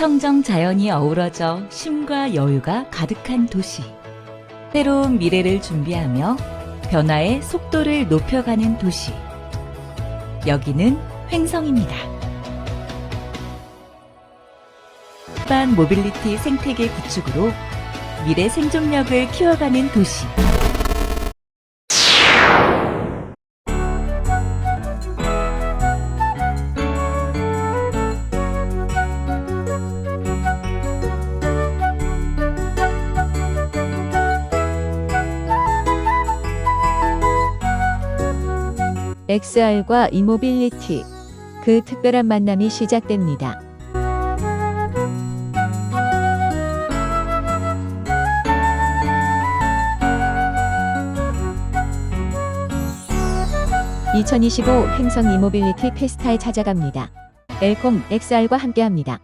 청정 자연이 어우러져 쉼과 여유가 가득한 도시. 새로운 미래를 준비하며 변화의 속도를 높여가는 도시. 여기는 횡성입니다. 반 모빌리티 생태계 구축으로 미래 생존력을 키워가는 도시. XR과 이모빌리티. 그 특별한 만남이 시작됩니다. (2025) 횡성 이모빌리티 페스타에 찾아갑니다. 엘콤 XR과 함께합니다.